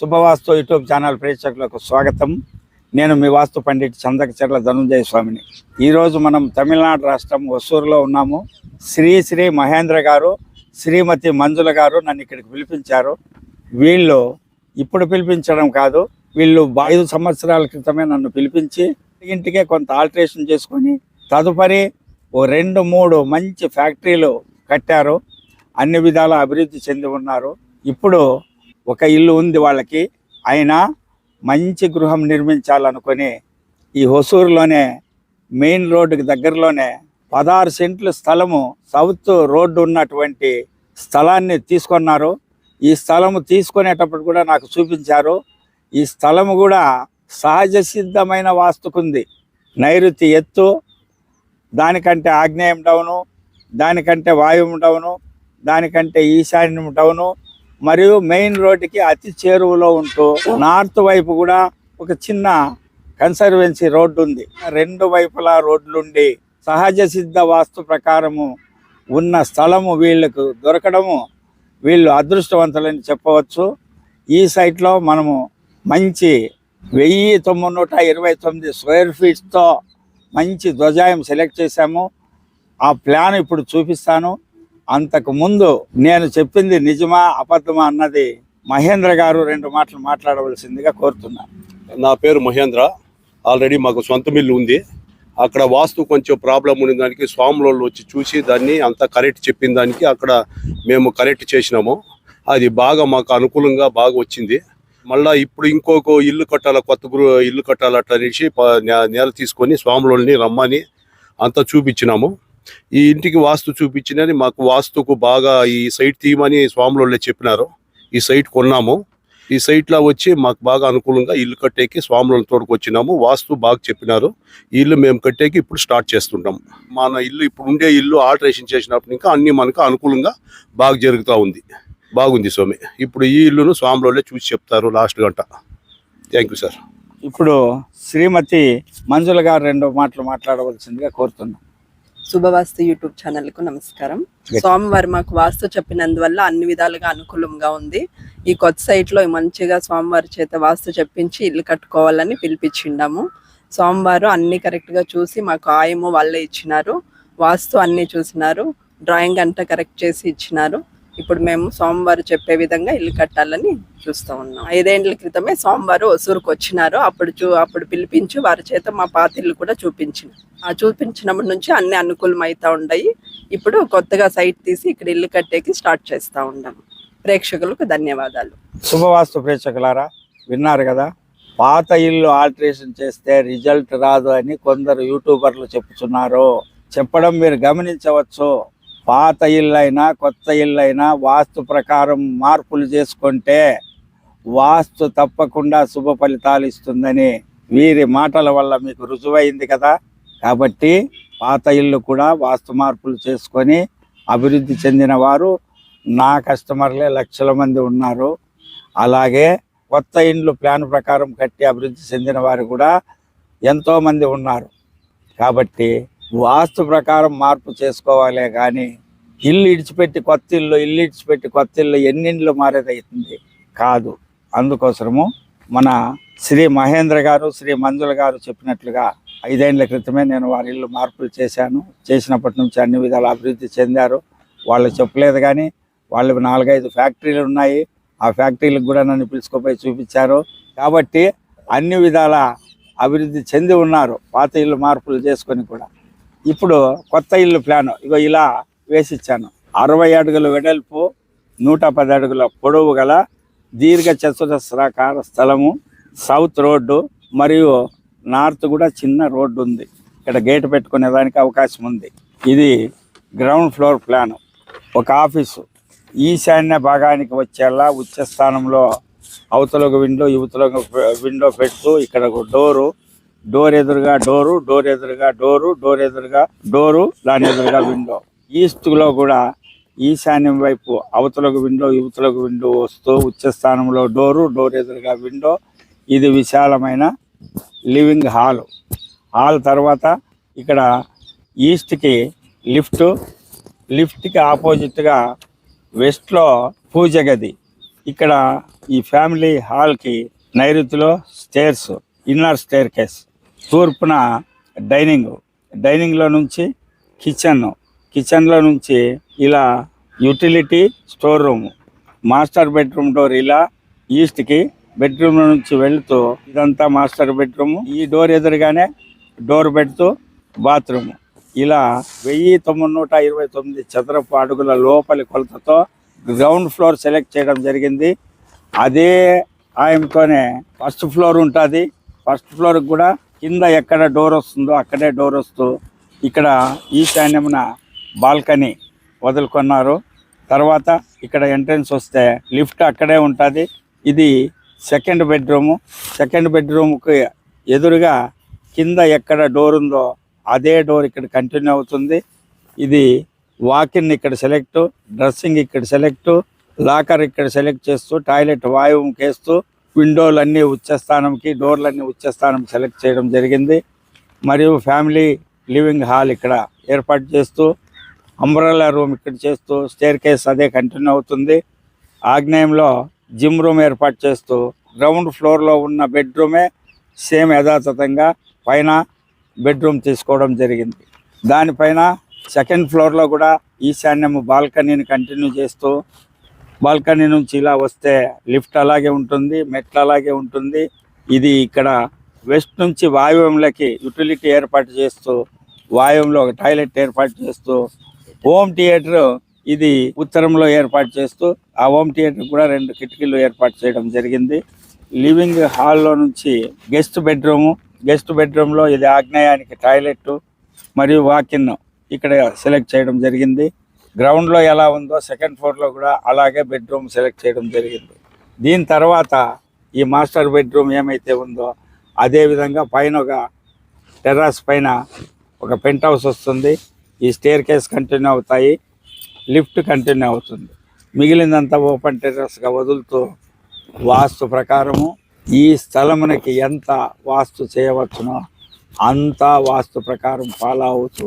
శుభవాస్తు YouTube channel ప్రేక్షకులకు స్వాగతం. నేను మీ వాస్తు పండిట్ చందకచర్ల ధనుంజయ స్వామిని. ఈరోజు మనం తమిళనాడు రాష్ట్రం ఒసూరులో ఉన్నాము. శ్రీ శ్రీ మహేంద్ర గారు శ్రీమతి మంజుల గారు నన్ను ఇక్కడికి పిలిపించారు. వీళ్ళు ఇప్పుడు పిలిపించడం కాదు వీళ్ళు ఐదు సంవత్సరాల క్రితమే నన్ను పిలిపించి ఇంటికే కొంత ఆల్టరేషన్ చేసుకొని తదుపరి ఓ రెండు మూడు మంచి ఫ్యాక్టరీలు కట్టారు. అన్ని విధాల అభివృద్ధి చెంది ఉన్నారు. ఇప్పుడు ఒక ఇల్లు ఉంది వాళ్ళకి. అయినా మంచి గృహం నిర్మించాలనుకొని ఈ హొసూరులోనే మెయిన్ రోడ్డుకి దగ్గరలోనే పదహారు సెంట్లు స్థలము సౌత్ రోడ్డు ఉన్నటువంటి స్థలాన్ని తీసుకున్నారు. ఈ స్థలము తీసుకునేటప్పుడు కూడా నాకు చూపించారు. ఈ స్థలము కూడా సహజ సిద్ధమైన వాస్తుకుంది. నైరుతి ఎత్తు దానికంటే ఆగ్నేయం డౌను దానికంటే వాయువు డౌను దానికంటే ఈశాన్యం డౌను మరియు మెయిన్ రోడ్డుకి అతి చేరువలో ఉంటూ నార్త్ వైపు కూడా ఒక చిన్న కన్సర్వెన్సీ రోడ్డు ఉంది. రెండు వైపులా రోడ్లుండి సహజ సిద్ధ వాస్తు ప్రకారము ఉన్న స్థలము వీళ్ళకు దొరకడము వీళ్ళు అదృష్టవంతులని చెప్పవచ్చు. ఈ సైట్లో మనము మంచి వెయ్యి తొమ్మిది నూట ఇరవై తొమ్మిది స్క్వేర్ ఫీట్స్తో మంచి ధ్వజాయం సెలెక్ట్ చేశాము. ఆ ప్లాన్ ఇప్పుడు చూపిస్తాను. అంతకు ముందు నేను చెప్పింది నిజమా అబద్ధమా అన్నది మహేంద్ర గారు రెండు మాటలు మాట్లాడవలసిందిగా కోరుతున్నాను నా పేరు మహేంద్ర. ఆల్రెడీ మాకు సొంత మిల్లు ఉంది. అక్కడ వాస్తు కొంచెం ప్రాబ్లం ఉన్న దానికి స్వాములోళ్ళు వచ్చి చూసి దాన్ని అంతా కరెక్ట్ చెప్పిన దానికి అక్కడ మేము కరెక్ట్ చేసినాము. అది బాగా మాకు అనుకూలంగా బాగా వచ్చింది. మళ్ళా ఇప్పుడు ఇంకొక ఇల్లు కట్టాల కొత్త గృహ ఇల్లు కట్టాలట అనేసి నే- నేల తీసుకొని స్వాములని రమ్మని అంతా చూపించినాము. ఈ ఇంటికి వాస్తు చూపించినని మాకు వాస్తుకు బాగా ఈ సైట్ తీయమని స్వాములు చెప్పినారు. ఈ సైట్ కొన్నాము. ఈ సైట్లో వచ్చి మాకు బాగా అనుకూలంగా ఇల్లు కట్టేకి స్వాములను తోడుకొచ్చినాము. వాస్తు బాగా చెప్పినారు. ఇల్లు మేము కట్టేకి ఇప్పుడు స్టార్ట్ చేస్తుంటాం మన ఇల్లు ఇప్పుడు ఉండే ఇల్లు ఆల్టరేషన్ చేసినప్పుడు ఇంకా అన్ని మనకు అనుకూలంగా బాగా జరుగుతూ ఉంది. బాగుంది స్వామి. ఇప్పుడు ఈ ఇల్లును స్వాములోనే చూసి చెప్తారు లాస్ట్ గంట. Thank you sir. ఇప్పుడు శ్రీమతి మంజుల గారు రెండు మాటలు మాట్లాడవలసిందిగా కోరుతున్నాను శుభవాస్తు యూట్యూబ్ ఛానల్కు నమస్కారం. స్వామివారు మాకు వాస్తు చెప్పినందువల్ల అన్ని విధాలుగా అనుకూలంగా ఉంది. ఈ కొత్త సైట్లో మంచిగా స్వామివారి చేత వాస్తు చెప్పించి ఇల్లు కట్టుకోవాలని పిలిపించిండాము. స్వామివారు అన్ని కరెక్ట్గా చూసి మాకు ఆయము వాళ్ళే ఇచ్చినారు. వాస్తు అన్ని చూసినారు. డ్రాయింగ్ అంతా కరెక్ట్ చేసి ఇచ్చినారు. ఇప్పుడు మేము సోమవారం చెప్పే విధంగా ఇల్లు కట్టాలని చూస్తూ ఉన్నాం. ఐదేండ్ల క్రితమే సోమవారం ఒసూరుకు వచ్చినారు. అప్పుడు చూ అప్పుడు పిలిపించి వారి చేత మా పాత ఇల్లు కూడా చూపించిన. ఆ చూపించినప్పటి నుంచి అన్ని అనుకూలం అవుతూ ఉన్నాయి ఇప్పుడు కొత్తగా సైట్ తీసి ఇక్కడ ఇల్లు కట్టేకి స్టార్ట్ చేస్తూ ఉన్నాం. ప్రేక్షకులకు ధన్యవాదాలు. శుభవాస్తు ప్రేక్షకులారా విన్నారు కదా? పాత ఇల్లు ఆల్టరేషన్ చేస్తే రిజల్ట్ రాదు అని కొందరు యూట్యూబర్లు చెప్తున్నారు. చెప్పడం మీరు గమనించవచ్చు. పాత ఇల్లు అయినా కొత్త ఇల్లు అయినా వాస్తు ప్రకారం మార్పులు చేసుకుంటే వాస్తు తప్పకుండా శుభ ఫలితాలు ఇస్తుందని వీరి మాటల వల్ల మీకు రుజువైంది కదా. కాబట్టి పాత ఇల్లు కూడా వాస్తు మార్పులు చేసుకొని అభివృద్ధి చెందిన వారు నా కస్టమర్లే లక్షల మంది ఉన్నారు. అలాగే కొత్త ఇండ్లు ప్లాన్ ప్రకారం కట్టి అభివృద్ధి చెందిన వారు కూడా ఎంతోమంది ఉన్నారు. కాబట్టి వాస్తు ప్రకారం మార్పు చేసుకోవాలే కానీ ఇల్లు ఇడిచిపెట్టి కొత్త ఇల్లు ఇల్లు ఇడిచిపెట్టి కొత్త ఇల్లు ఎన్నిళ్ళు మారేదవుతుంది కాదు. అందుకోసము మన శ్రీ మహేంద్ర గారు శ్రీ మంజుల గారు చెప్పినట్లుగా ఐదేళ్ళ క్రితమే నేను వారి ఇల్లు మార్పులు చేశాను. చేసినప్పటి నుంచి అన్ని విధాలు అభివృద్ధి చెందారు. వాళ్ళు చెప్పలేదు కానీ వాళ్ళు నాలుగైదు ఫ్యాక్టరీలు ఉన్నాయి. ఆ ఫ్యాక్టరీలకు కూడా నన్ను పిలుచుకుపోయి చూపించారు. కాబట్టి అన్ని విధాల అభివృద్ధి చెంది ఉన్నారు. పాత ఇల్లు మార్పులు చేసుకొని కూడా. ఇప్పుడు కొత్త ఇల్లు ప్లాన్. ఇగో ఇలా వేసిచ్చాను. అరవై అడుగుల వెడల్పు నూట పది అడుగుల పొడవు గల దీర్ఘ చతురస్రాకార స్థలము సౌత్ రోడ్డు మరియు నార్త్ కూడా చిన్న రోడ్డు ఉంది ఇక్కడ గేట్ పెట్టుకునే దానికి అవకాశం ఉంది. ఇది గ్రౌండ్ ఫ్లోర్ ప్లాన్. ఒక ఆఫీసు. ఈశాన్య భాగానికి వచ్చేలా ఉచ్చ స్థానంలో అవతలకు విండో యువతలకు విండో పెడుతూ ఇక్కడ ఒక డోరు డోర్ ఎదురుగా డోరు డోర్ ఎదురుగా డోరు డోర్ ఎదురుగా డోరు దాని ఎదురుగా విండో ఈస్ట్లో కూడా ఈశాన్యం వైపు అవతలకు విండో యువతలకు విండో వస్తూ ఉచ్చ స్థానంలో డోరు డోర్ ఎదురుగా విండో ఇది విశాలమైన లివింగ్ హాల్ హాల్ తర్వాత ఇక్కడ ఈస్ట్కి లిఫ్ట్ లిఫ్ట్కి ఆపోజిట్గా వెస్ట్లో పూజ గది. ఇక్కడ ఈ ఫ్యామిలీ హాల్కి నైరుతిలో స్టేర్స్ ఇన్నర్ స్టేర్ కేస్ తూర్పున డైనింగ్ డైనింగ్లో నుంచి కిచెన్ కిచెన్లో నుంచి ఇలా utility store room master bedroom door ఇలా ఈస్ట్కి బెడ్రూమ్ నుంచి వెళుతూ ఇదంతా మాస్టర్ బెడ్రూమ్. ఈ డోర్ ఎదురుగానే డోర్ పెడుతూ బాత్రూమ్. ఇలా వెయ్యి తొమ్మిది నూట ఇరవై తొమ్మిది చదరపు అడుగుల లోపలి కొలతతో గ్రౌండ్ ఫ్లోర్ సెలెక్ట్ చేయడం జరిగింది. అదే ఆయనతోనే ఫస్ట్ ఫ్లోర్ ఉంటుంది. ఫస్ట్ ఫ్లోర్కి కూడా కింద ఎక్కడ డోర్ వస్తుందో అక్కడే డోర్ వస్తూ ఇక్కడ ఈశాన్యమున బాల్కనీ వదులుకున్నారు. తర్వాత ఇక్కడ ఎంట్రన్స్ వస్తే లిఫ్ట్ అక్కడే ఉంటుంది. ఇది సెకండ్ బెడ్రూము. సెకండ్ బెడ్రూమ్కి ఎదురుగా కింద ఎక్కడ డోర్ ఉందో అదే డోర్ ఇక్కడ కంటిన్యూ అవుతుంది. ఇది వాకిన్ ఇక్కడ సెలెక్ట్ డ్రెస్సింగ్ ఇక్కడ సెలెక్ట్ లాకర్ ఇక్కడ సెలెక్ట్ చేస్తూ టాయిలెట్ వాయువుకి వేస్తూ విండోలు అన్నీ ఉచ్చస్థానంకి డోర్లన్నీ ఉచ్చస్థానం సెలెక్ట్ చేయడం జరిగింది. మరియు ఫ్యామిలీ లివింగ్ హాల్ ఇక్కడ ఏర్పాటు చేస్తూ అంబ్రల్లా రూమ్ ఇక్కడ చేస్తూ స్టేర్ కేస్ అదే కంటిన్యూ అవుతుంది. ఆగ్నేయంలో జిమ్ రూమ్ ఏర్పాటు చేస్తూ గ్రౌండ్ ఫ్లోర్లో ఉన్న బెడ్రూమే సేమ్ యథాతథంగా పైన బెడ్రూమ్ తీసుకోవడం జరిగింది. దానిపైన సెకండ్ ఫ్లోర్లో కూడా ఈశాన్యము బాల్కనీని కంటిన్యూ చేస్తూ బాల్కనీ నుంచి ఇలా వస్తే లిఫ్ట్ అలాగే ఉంటుంది మెట్లు అలాగే ఉంటుంది. ఇది ఇక్కడ వెస్ట్ నుంచి వాయువ్యంలోకి యూటిలిటీ ఏర్పాటు చేస్తూ వాయువ్యంలో ఒక టాయిలెట్ ఏర్పాటు చేస్తూ హోమ్ థియేటర్ ఇది ఉత్తరంలో ఏర్పాటు చేస్తూ ఆ హోమ్ థియేటర్ కూడా రెండు కిటికీలు ఏర్పాటు చేయడం జరిగింది. లివింగ్ హాల్లో నుంచి గెస్ట్ బెడ్రూము గెస్ట్ బెడ్రూమ్లో ఇది ఆగ్నేయానికి టాయిలెట్ మరియు వాకిన్ ఇక్కడ సెలెక్ట్ చేయడం జరిగింది. గ్రౌండ్లో ఎలా ఉందో సెకండ్ ఫ్లోర్లో కూడా అలాగే బెడ్రూమ్ సెలెక్ట్ చేయడం జరిగింది. దీని తర్వాత ఈ మాస్టర్ బెడ్రూమ్ ఏమైతే ఉందో అదేవిధంగా పైన ఒక టెర్రస్ పైన ఒక పెంట్ హౌస్ వస్తుంది. ఈ స్టేర్ కేస్ కంటిన్యూ అవుతాయి. లిఫ్ట్ కంటిన్యూ అవుతుంది. మిగిలిందంతా ఓపెన్ టెర్రస్గా వదులుతూ వాస్తు ప్రకారము ఈ స్థలమునకి ఎంత వాస్తు చేయవచ్చునో అంతా వాస్తు ప్రకారం ఫాలో అవుతూ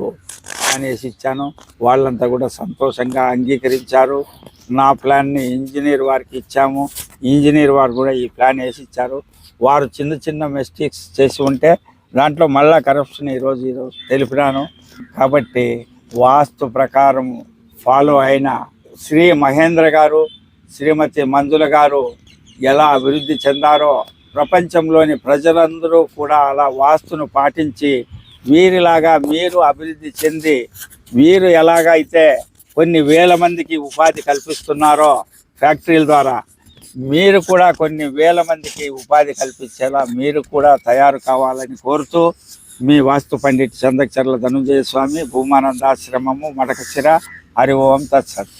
అనేసి ఇచ్చాను. వాళ్ళంతా కూడా సంతోషంగా అంగీకరించారు. నా ప్లాన్ని ఇంజనీర్ వారికి ఇచ్చాము. ఇంజనీర్ వారు కూడా ఈ ప్లాన్ వేసి ఇచ్చారు. వారు చిన్న చిన్న మిస్టేక్స్ చేసి ఉంటే దాంట్లో మళ్ళా కరప్షన్ ఈరోజు ఈరోజు తెలిపినాను. కాబట్టి వాస్తు ప్రకారం ఫాలో అయిన శ్రీ మహేంద్ర గారు శ్రీమతి మంజుల గారు ఎలా అభివృద్ధి చెందారో ప్రపంచంలోని ప్రజలందరూ కూడా అలా వాస్తును పాటించి వీరిలాగా మీరు అభివృద్ధి చెంది వీరు ఎలాగైతే కొన్ని వేల మందికి ఉపాధి కల్పిస్తున్నారో ఫ్యాక్టరీల ద్వారా మీరు కూడా కొన్ని వేల మందికి ఉపాధి కల్పించేలా మీరు కూడా తయారు కావాలని కోరుతూ మీ వాస్తు పండిట్ చందకచర్ల ధనుంజయ స్వామి భూమానందాశ్రమము మడకశిర హరి ఓం తత్సత్.